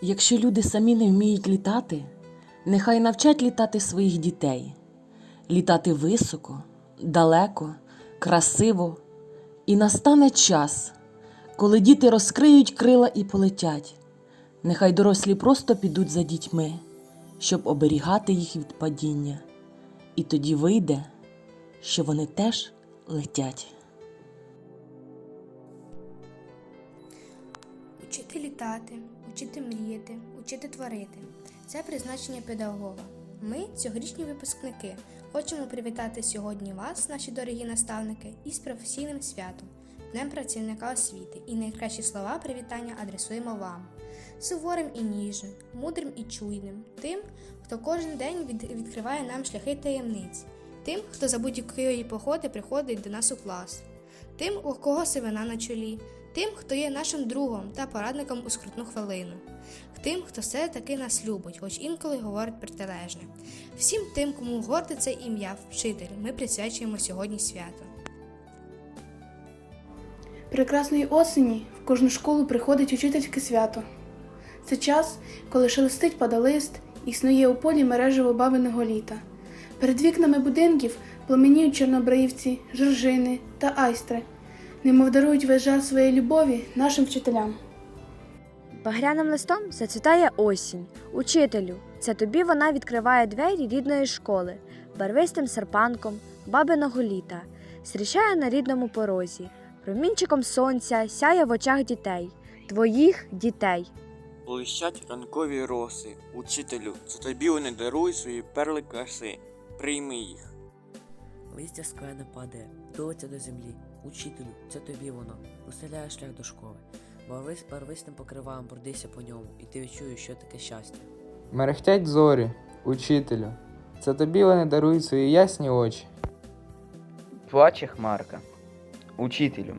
Якщо люди самі не вміють літати, нехай навчать літати своїх дітей, літати високо, далеко, красиво, і настане час, коли діти розкриють крила і полетять. Нехай дорослі просто підуть за дітьми, щоб оберігати їх від падіння, і тоді вийде, що вони теж летять. Учити літати, учити мріяти, учити творити це призначення педагога. Ми, цьогорічні випускники, хочемо привітати сьогодні вас, наші дорогі наставники, із професійним святом, Днем працівника освіти. І найкращі слова привітання адресуємо вам. Суворим і ніжним, мудрим і чуйним, тим, хто кожен день від- відкриває нам шляхи таємниць, тим, хто за будь-якої походи приходить до нас у клас, тим, у кого сивина на чолі, тим, хто є нашим другом та порадником у скрутну хвилину, тим, хто все таки нас любить, хоч інколи говорить протилежне. Всім тим, кому горде це ім'я, вчитель, ми присвячуємо сьогодні свято. Прекрасної осені в кожну школу приходить учительське свято. Це час, коли шелестить падалист і снує у полі мережево бабиного літа. Перед вікнами будинків пламеніють чорнобривці, жоржини та айстри, немов дарують весь жар своєї любові нашим вчителям. Багряним листом зацвітає осінь. Учителю, це тобі вона відкриває двері рідної школи, барвистим серпанком, бабиного літа, зустрічає на рідному порозі, промінчиком сонця сяє в очах дітей, твоїх дітей. Блищать ранкові роси, учителю, це тобі вони дарують свої перли краси. Прийми їх. Листя скляне падає, долиться до землі. Учителю, це тобі воно, устеляє шлях до школи. Барвис, барвистим покриваєм пройдися по ньому, і ти відчуєш, що таке щастя. Мерехтять зорі, учителю. Це тобі вони дарують свої ясні очі. Плаче Хмарка. Учителю,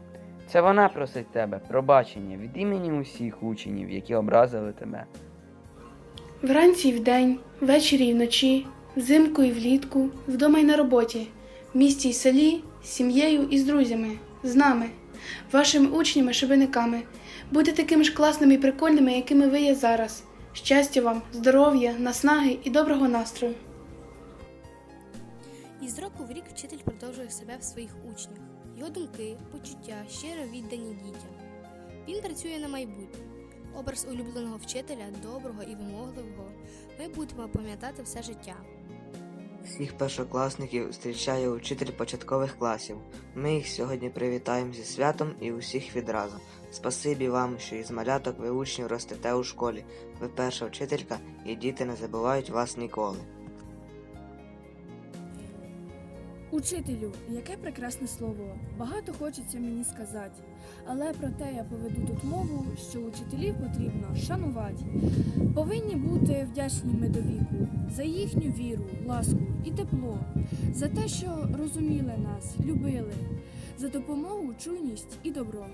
це вона просить тебе пробачення від імені усіх учнів, які образили тебе. Вранці і вдень, ввечері і вночі, взимку і влітку, вдома й на роботі, в місті й селі, сім'єю і з друзями, з нами, вашими учнями, шибениками. Будьте такими ж класними і прикольними, якими ви є зараз. Щастя вам, здоров'я, наснаги і доброго настрою. Із року в рік вчитель продовжує себе в своїх учнях. Його думки, почуття щиро віддані дітям. Він працює на майбутнє. Образ улюбленого вчителя, доброго і вимогливого, ми будемо пам'ятати все життя. Всіх першокласників зустрічає учитель початкових класів. Ми їх сьогодні привітаємо зі святом і усіх відразу. Спасибі вам, що із маляток ви учнів ростете у школі. Ви перша вчителька, і діти не забувають вас ніколи. Учителю, яке прекрасне слово. Багато хочеться мені сказати. Але проте я поведу тут мову, що учителів потрібно шанувати. Повинні бути вдячні ми до віку за їхню віру, ласку і тепло, за те, що розуміли нас, любили, за допомогу, чуйність і добро.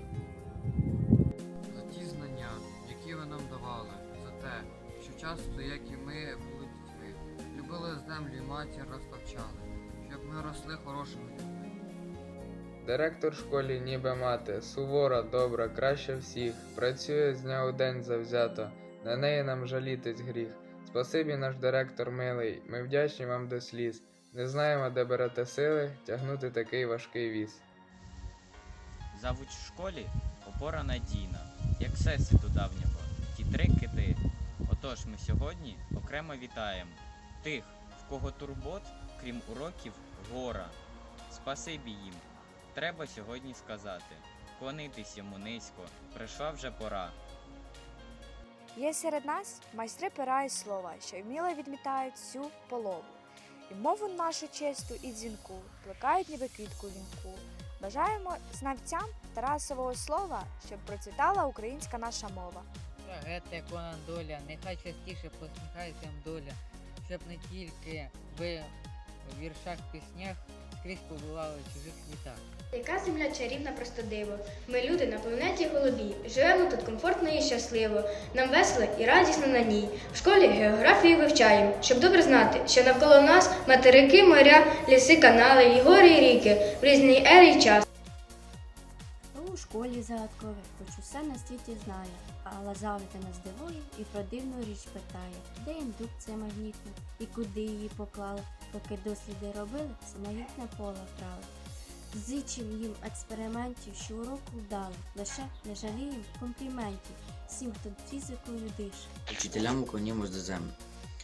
за ті знання, які ви нам давали, за те, що часто, як і ми, були дітьми, любили землю і матір розтовчали, росли хорошими людьми. Директор в школі ніби мати, сувора, добра, краща всіх, працює з дня у день завзято, на неї нам жалітись гріх. Спасибі наш директор милий, ми вдячні вам до сліз. Не знаємо, де берете сили тягнути такий важкий віз. Завуч в школі опора надійна, як всесвіту давнього, ті три кити. Отож ми сьогодні окремо вітаємо тих, в кого турбот, крім уроків, гора. Спасибі їм. Треба сьогодні сказати. Клонитись йому низько, прийшла вже пора. Є серед нас майстри пера і слова, що вміло відмітають всю полову. І мову нашу чисту і дзвінку плекають ніби квітку вінку. Бажаємо знавцям Тарасового слова, щоб процвітала українська наша мова. Гете Конан доля, нехай частіше посміхається доля, щоб не тільки ви в віршах, піснях скрізь побували чужих світах. Яка земля чарівна просто диво. Ми люди на планеті голубі. Живемо тут комфортно і щасливо. Нам весело і радісно на ній. В школі географію вивчаємо, щоб добре знати, що навколо нас материки, моря, ліси, канали, і гори, і ріки в різні ери й час. Школі загадкове, хоч усе на світі знає, але завжди нас дивує і про дивну річ питає, де індукція магнітна і куди її поклали, поки досліди робили, все магнітне поле вкрали. Зичим їм експериментів, що уроку вдали, лише не жалієм компліментів всім, хто фізикою дише. Вчителям уклонімось до землі,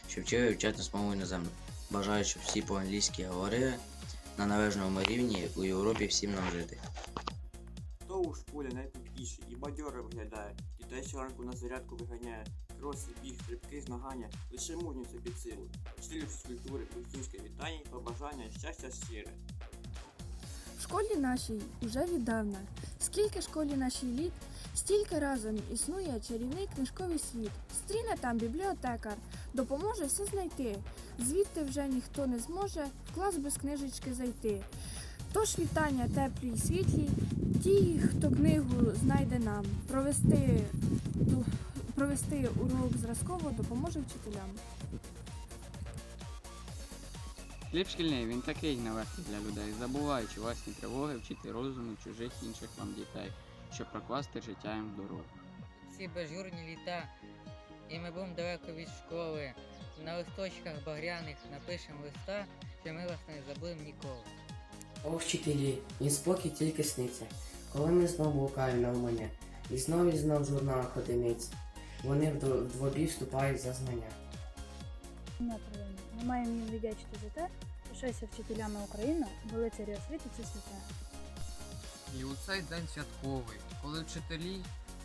що вчили вивчати нас мову іноземну. Бажаю, щоб всі по-англійськи говорили на належному рівні у Європі всім нам жити. У школі найтупіший і бадьоро виглядає, дітей щоранку на зарядку виганяє, кроси, біг, стрибки, змагання, лише мужню це під силу. Вчителю фізкультури, учнівське вітання побажання щастя щире. В школі нашій уже віддавна. Скільки школі нашій літ, стільки разом існує чарівний книжковий світ. Стріне там бібліотекар, допоможе все знайти. Звідти вже ніхто не зможе в клас без книжечки зайти. Тож вітання теплі й світлі, ті, хто книгу знайде нам, провести, провести урок зразково допоможе вчителям. Хліб шкільний, він такий нелегкий для людей, забуваючи власні тривоги, вчити розуму чужих інших вам дітей, щоб прокласти життя їм в дорогу. Ці бажурні літа, і ми будемо далеко від школи. На листочках багряних напишемо листа, що ми вас не забудемо ніколи. О, вчителі, і спокій тільки сниться, коли ми знов блукаємо на умання, і знов і знов в журналах вони вдво- вдвобій вступають за знання. Ми маємо їм віддячити за те, що щастя вчителями України, бо лицарі освіти це святе. І у цей день святковий, коли вчителі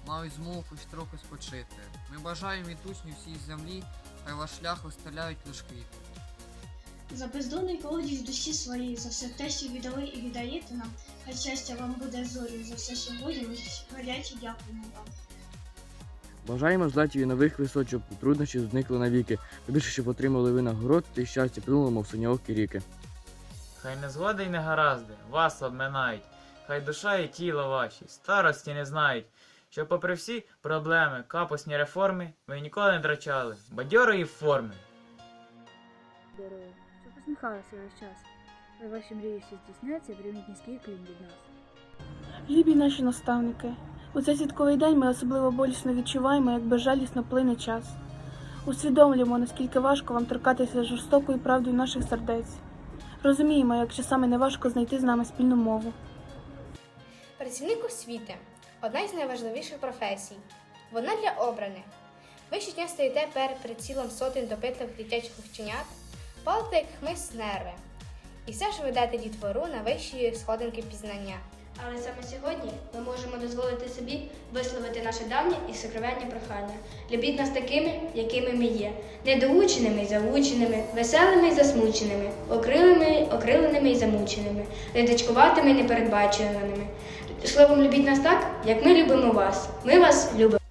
мають змогу хоч трохи спочити. Ми бажаємо від учнів всій землі, хай ваш шлях остеляють лиш квіти. За бездонний колодязь душі свої, за все те, що віддали і віддаєте нам. Хай щастя вам буде зорі, за все сьогодні ми гаряче дякуємо вам. Бажаємо злетів і нових висот, щоб труднощі зникли навіки. Побільше, щоб отримали ви нагород, і щастя плинуло, мов синьоокі ріки. Хай незгоди й негаразди вас обминають, хай душа і тіло ваші старості не знають, що попри всі проблеми, капусні реформи, ви ніколи не втрачали бадьорої форми. Дорогу, що посміхалися весь час. Хай ваші мрії всі здійсняться, прийміть низький клін від нас. Любі наші наставники, у цей святковий день ми особливо болісно відчуваємо, як безжалісно плине час. Усвідомлюємо, наскільки важко вам торкатися жорстокою правдою наших сердець. Розуміємо, як часами неважко знайти з нами спільну мову. Працівник освіти одна із найважливіших професій. Вона для обраних. Ви щодня стоїте перед прицілом сотень допитливих дитячих вченят, палите як нерви. І все ж ведете дітвору на вищі сходинки пізнання. Але саме сьогодні ми можемо дозволити собі висловити наше давнє і сокровенне прохання. Любіть нас такими, якими ми є, недоученими і заученими, веселими і засмученими, окриленими, окриленими і замученими, ледачкуватими і непередбачуваними. Словом, любіть нас так, як ми любимо вас. Ми вас любимо.